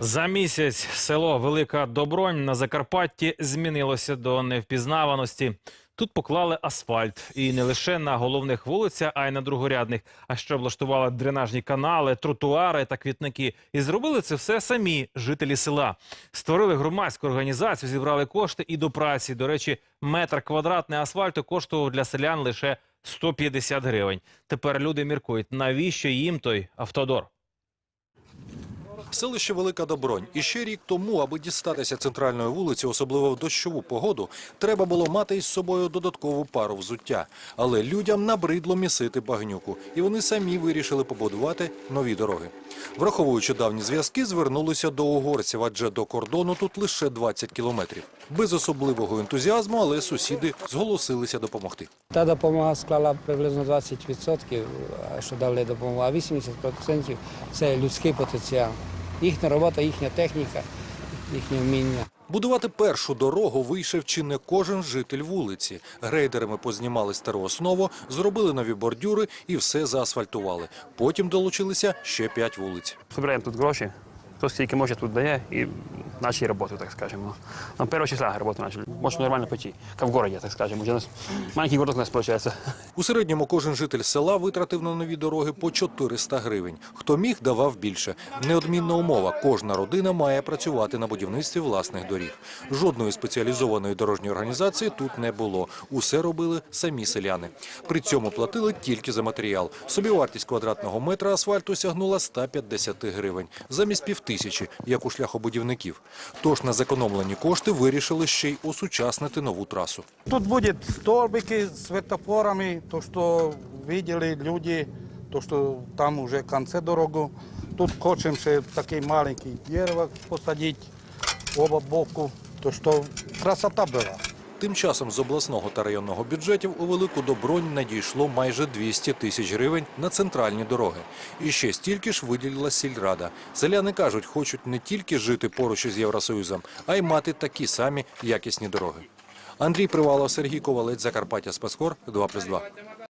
За місяць село Велика Добронь на Закарпатті змінилося до невпізнаваності. Тут поклали асфальт і не лише на головних вулицях, а й на другорядних. А ще облаштували дренажні канали, тротуари та квітники. І зробили це все самі жителі села. Створили громадську організацію, зібрали кошти і до праці. До речі, метр квадратний асфальту коштував для селян лише 150 гривень. Тепер люди міркують, навіщо їм той автодор. Селище Велика Добронь. І ще рік тому, аби дістатися центральної вулиці, особливо в дощову погоду, треба було мати із собою додаткову пару взуття. Але людям набридло місити багнюку, і вони самі вирішили побудувати нові дороги. Враховуючи давні зв'язки, звернулися до угорців, адже до кордону тут лише 20 кілометрів. Без особливого ентузіазму, але сусіди зголосилися допомогти. Та допомога склала приблизно 20%, що дали допомогу, а 80% це людський потенціал. Їхня робота, їхня техніка, їхнє вміння. Будувати першу дорогу вийшов чи не кожен житель вулиці. Грейдерами познімали стару основу, зробили нові бордюри і все заасфальтували. Потім долучилися ще п'ять вулиць. Збираємо тут гроші, хто скільки може тут дає і начали роботу, так скажемо. На першого числа роботу почали. Можна нормально пойти, як в городі, так скажемо. Уже нас маленький городок у нас виходить. У середньому кожен житель села витратив на нові дороги по 400 гривень. Хто міг, давав більше. Неодмінна умова – кожна родина має працювати на будівництві власних доріг. Жодної спеціалізованої дорожньої організації тут не було. Усе робили самі селяни. При цьому платили тільки за матеріал. Собівартість квадратного метра асфальту сягнула 150 гривень, замість півтисячі, як у шляхобудівників. Тож на зекономлені кошти вирішили ще й осучаснити нову трасу. Тут будуть столбики з светофорами, то, що бачили люди, то, що там вже кінці дороги. Тут хочемо ще такий маленький дерево посадити оба боку, то, що красота была. Тим часом з обласного та районного бюджетів у Велику Добронь надійшло майже 200 тисяч гривень на центральні дороги. І ще стільки ж виділила сільрада. Селяни кажуть, хочуть не тільки жити поруч із Євросоюзом, а й мати такі самі якісні дороги. Андрій Привалов, Сергій Ковалець, Закарпаття Спаскор 2+,2.